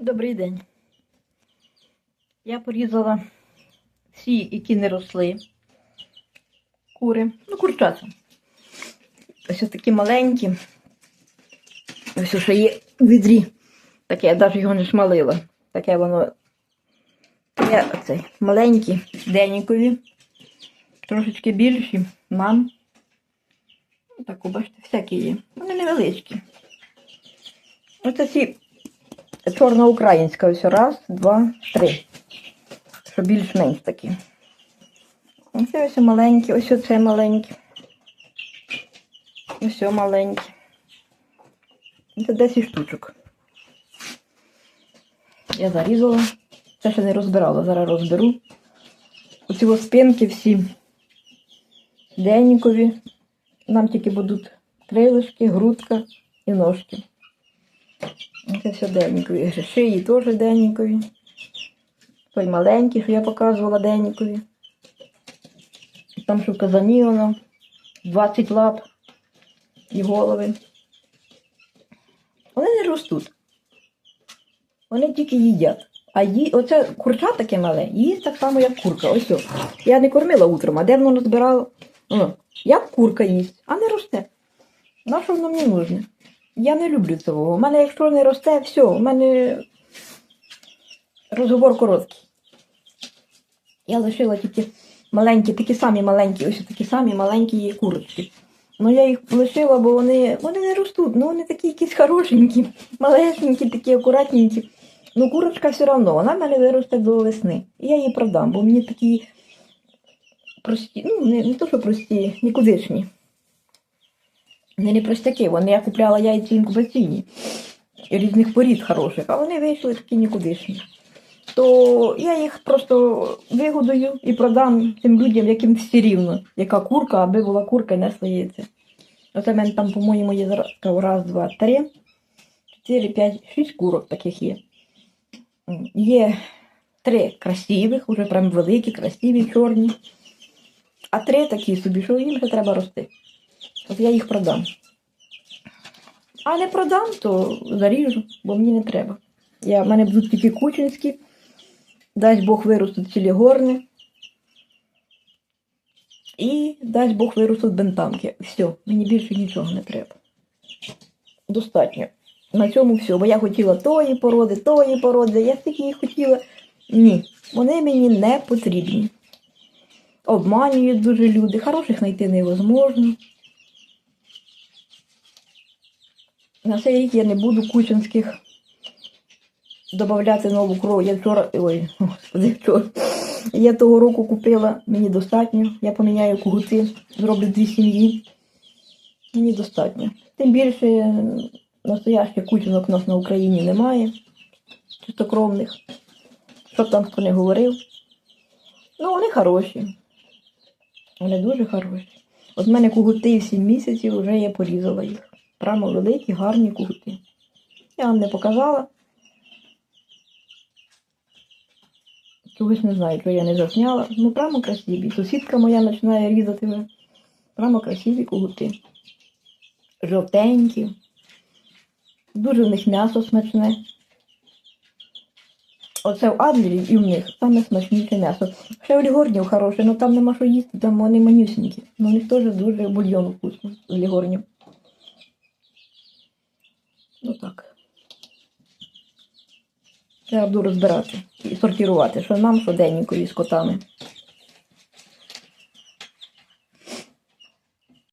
Добрий день. Я порізала всі, які не росли. Кури. Ну, курчата. Ось ось такі маленькі. Ось ще є в відрі. Таке, я навіть його не шмалила. Таке воно. Є оцей маленькі, денікові. Трошечки більші. Мам. Так, бачите, всякі є. Вони невеличкі. Оце ці чорна українська. Ось раз, два, три. Що більш-менш такі. Ось ось маленькі, ось оце маленькі. Ось маленькі. Це 10 штучок. Я зарізала. Це ще не розбирала, зараз розберу. Оці спинки всі деннікові. Нам тільки будуть крилишки, грудка і ножки. Це все деннікові. Шиї теж деннікові. Той маленький, що я показувала деннікові. Там що казані воно 20 лап і голови. Вони не ростуть. Вони тільки їдять. А ї... оце курча таке мале, їсть так само, як курка. Ось. Я не кормила утром, а де воно збирала? Як курка їсть, а не росте. На що воно мені нужне? Я не люблю цього. У мене, якщо не росте, все, у мене розговор короткий. Я лишила тільки маленькі, такі самі маленькі, ось такі самі маленькі курочки. Ну я їх лишила, бо вони, вони не ростуть, ну вони такі якісь хорошенькі, малесенькі, такі акуратненькі. Ну, курочка все одно, вона в мене виросте до весни. І я її продам, бо мені такі прості, ну, не, не то, що прості, нікудишні. Не простяки, вони я купляла яйці інкубаційні, різних порід хороших, а вони вийшли такі нікудишні. То я їх просто вигодую і продам тим людям, яким все рівно, яка курка, аби була курка і несла яйця. Оце в мене там, по-моєму, є зараз раз, два, три, чотири, п'ять, шість курок таких є. Є три красивих, уже прям великі, красиві, чорні. А три такі собі, що їм ще треба рости. От я їх продам. А не продам, то заріжу, бо мені не треба. Я, в мене будуть тільки кучинські. Дасть Бог виростуть цілі горни. І дасть Бог виростуть бентамки. Все, мені більше нічого не треба. Достатньо. На цьому все. Бо я хотіла тої породи, тої породи. Я стільки їх хотіла. Ні, вони мені не потрібні. Обманюють дуже люди. Хороших знайти невозможно. На цей рік я не буду кучинських додати нову кров. Я вчора. Ой, господи, вчора. Я того року купила, мені достатньо. Я поміняю кугути, зроблю дві сім'ї. Мені достатньо. Тим більше настоящих кучинок у нас на Україні немає. Чистокровних. Що б там хто не говорив. Ну, вони хороші. Вони дуже хороші. От в мене кугути в 7 місяців вже я порізала їх. Прямо великі, гарні кугути. Я вам не показала. Чогось не знаю, що я не засняла. Ну, прямо красиві. Сусідка моя починає різати. Прямо красиві кугути. Жовтенькі. Дуже в них м'ясо смачне. Оце в Адлері і в них саме смачніше м'ясо. Ще у лігорнів хороше, але там нема що їсти, там вони манюсінькі. Ну у них теж дуже бульйон вкусний з лігорнів. Ну так. Треба буду розбирати і сортувати, що нам, що деннікові з котами.